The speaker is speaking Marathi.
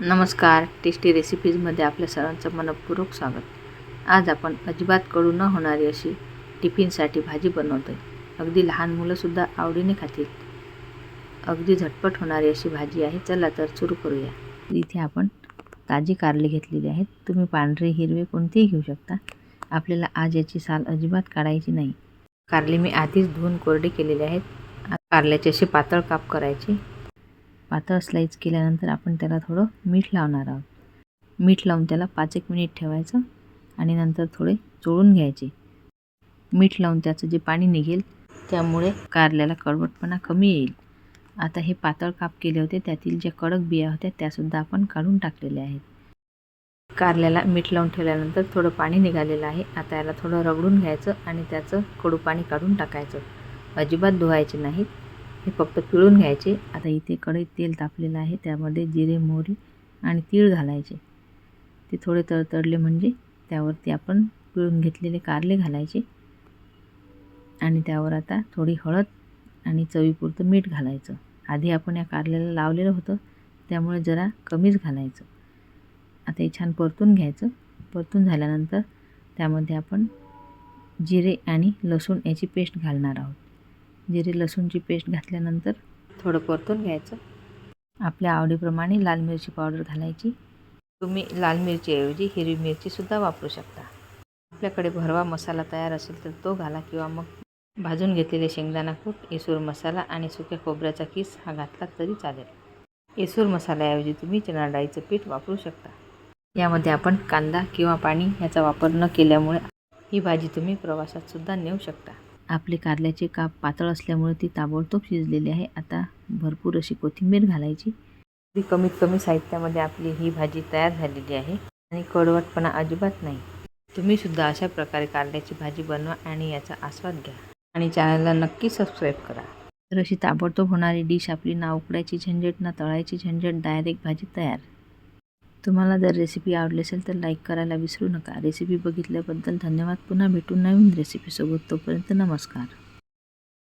नमस्कार. टेस्टी रेसिपीजमध्ये आपल्या सर्वांचं मनपूर्वक स्वागत. आज आपण अजिबात कडू न होणारी अशी टिफिनसाठी भाजी बनवतो आहे अगदी लहान मुलंसुद्धा आवडीने खातील. अगदी झटपट होणारी अशी भाजी आहे. चला तर सुरू करूया. इथे आपण ताजी कारले घेतलेली आहेत. तुम्ही पांढरे हिरवे कोणतेही घेऊ शकता. आपल्याला आज याची साल अजिबात काढायची नाही. कारले मी आधीच धुवून कोरडे केलेले आहेत. कारल्याचे असे पातळ काप करायचे. पातळ स्लाईस केल्यानंतर आपण त्याला थोडं मीठ लावणार आहोत. मीठ लावून त्याला पाच एक मिनिट ठेवायचं आणि नंतर थोडे चोळून घ्यायचे. मीठ लावून त्याचं जे पाणी निघेल त्यामुळे कारल्याला कडवटपणा कमी येईल. आता हे पातळ काप केले होते त्यातील ज्या कडक बिया होत्या त्यासुद्धा आपण काढून टाकलेल्या आहेत. कारल्याला मीठ लावून ठेवल्यानंतर थोडं पाणी निघालेलं आहे. आता याला थोडं रगडून घ्यायचं आणि त्याचं कडू पाणी काढून टाकायचं. अजिबात धुवायचे नाहीत. हे फक्त पिळून घ्यायचे. आता इथे कढईत तेल तापलेलं आहे. त्यामध्ये जिरे मोहरी आणि तीळ घालायचे. ते थोडे तडतडले म्हणजे त्यावरती आपण पिळून घेतलेले कारले घालायचे. आणि त्यावर आता थोडी हळद आणि चवीपुरतं मीठ घालायचं. आधी आपण या कारल्याला लावलेलं होतं. त्यामुळे जरा कमीच घालायचं. आता हे छान परतून घ्यायचं. परतून झाल्यानंतर त्यामध्ये आपण जिरे आणि लसूण याची पेस्ट घालणार आहोत. जिरे लसूणची पेस्ट घातल्यानंतर थोडं परतून घ्यायचं. आपल्या आवडीप्रमाणे लाल मिरची पावडर घालायची. तुम्ही लाल मिरचीऐवजी हिरवी मिरचीसुद्धा वापरू शकता. आपल्याकडे भरवा मसाला तयार असेल तर तो घाला किंवा मग भाजून घेतलेले शेंगदाणा कूट इसूर मसाला आणि सुक्या खोबऱ्याचा किस हा घातला तरी चालेल. इसूर मसाल्याऐवजी तुम्ही चणा डाळीचं पीठ वापरू शकता. यामध्ये आपण कांदा किंवा पाणी याचा वापर न केल्यामुळे ही भाजी तुम्ही प्रवासातसुद्धा नेऊ शकता. आपले कारल्याचे काप पातळ असल्यामुळे ती ताबडतोब शिजलेली आहे. आता भरपूर अशी कोथिंबीर घालायची. ती कमीत कमी साहित्यामध्ये आपली ही भाजी तयार झालेली आहे आणि कडवटपणा अजिबात नाही. तुम्ही सुद्धा अशा प्रकारे कारल्याची भाजी बनवा आणि याचा आस्वाद घ्या आणि चॅनलला नक्की सबस्क्राईब करा. तर अशी ताबडतोब होणारी डिश आपली ना उकडायची झंझट ना तळायची झंझट डायरेक्ट भाजी तयार. तुम्हाला जर रेसिपी आवडली असेल तर लाईक करायला विसरू नका. रेसिपी बघितल्याबद्दल धन्यवाद. पुन्हा भेटू नवीन रेसिपीसोबत तोपर्यंत नमस्कार.